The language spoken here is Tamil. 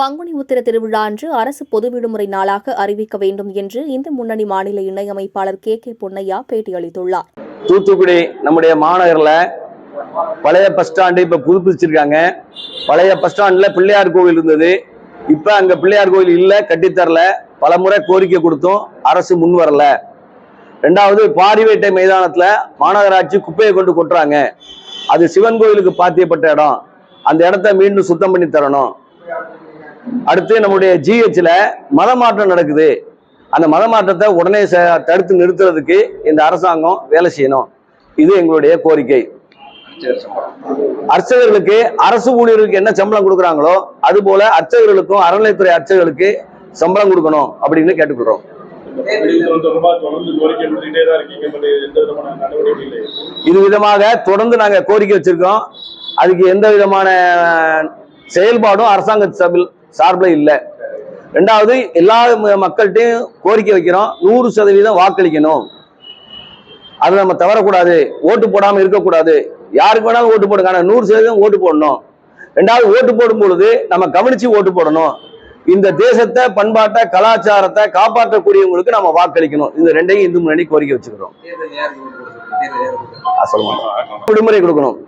பங்குனி உத்திர திருவிழா அன்று அரசு பொது விடுமுறை நாளாக அறிவிக்க வேண்டும் என்று இந்து முன்னணி மாநில இணையமைப்பாளர் கே கே பொன்னையா பேட்டியளித்துள்ளார். தூத்துக்குடி நம்முடைய மாநகரில் பழைய பஸ் ஸ்டாண்டு இப்போ புதுப்பிச்சிருக்காங்க. பழைய பஸ் ஸ்டாண்டில் பிள்ளையார் கோவில் இருந்தது. இப்போ அங்கே பிள்ளையார் கோவில் இல்லை கட்டித்தரல பல முறை கோரிக்கை கொடுத்தும். அரசு முன் வரல. ரெண்டாவது பாரிவேட்டை மைதானத்தில் மாநகராட்சி குப்பையை கொண்டு கொட்டுறாங்க. அது சிவன் கோயிலுக்கு பாத்தியப்பட்ட இடம். அந்த இடத்த மீண்டும் சுத்தம் பண்ணி தரணும். அடுத்து நம்முடைய ஜிஹெச்ல மத மாற்றம் நடக்குது. அந்த மத மாற்றத்தை உடனே தடுத்து நிறுத்துறதுக்கு இந்த அரசாங்கம் வேலை செய்யணும். இது எங்களுடைய கோரிக்கை. அர்ச்சகர்களுக்கு அரசு ஊழியர்களுக்கு என்ன சம்பளம் கொடுக்குறாங்களோ அது போல அர்ச்சகர்களுக்கும் அறநிலைத்துறை அர்ச்சகர்களுக்கு சம்பளம் கொடுக்கணும் அப்படின்னு கேட்டுக்கிறோம் இது விதமாக தொடர்ந்து நாங்க கோரிக்கை வச்சிருக்கோம். அதுக்கு எந்த விதமான செயல்பாடும் அரசாங்க சபில் சார்பில் இல்லை. ரெண்டாவது எல்லா மக்கள்கிட்டையும் கோரிக்கை வைக்கிறோம். நூறு சதவீதம் வாக்களிக்கணும். அதை நம்ம தவறக்கூடாது. ஓட்டு போடாம இருக்கக்கூடாது. யாருக்கு வேணாலும் ஓட்டு போடுங்க. ஆனா நூறு சதவீதம் ஓட்டு போடணும். ரெண்டாவது ஓட்டு போடும் பொழுது நம்ம கவனிச்சு ஓட்டு போடணும். இந்த தேசத்தை பண்பாட்டை கலாச்சாரத்தை காப்பாற்றக்கூடியவங்களுக்கு நம்ம வாக்களிக்கணும். இந்த ரெண்டையும் இந்து முன்னணி கோரிக்கை வச்சுக்கிறோம். விடுமுறை கொடுக்கணும்.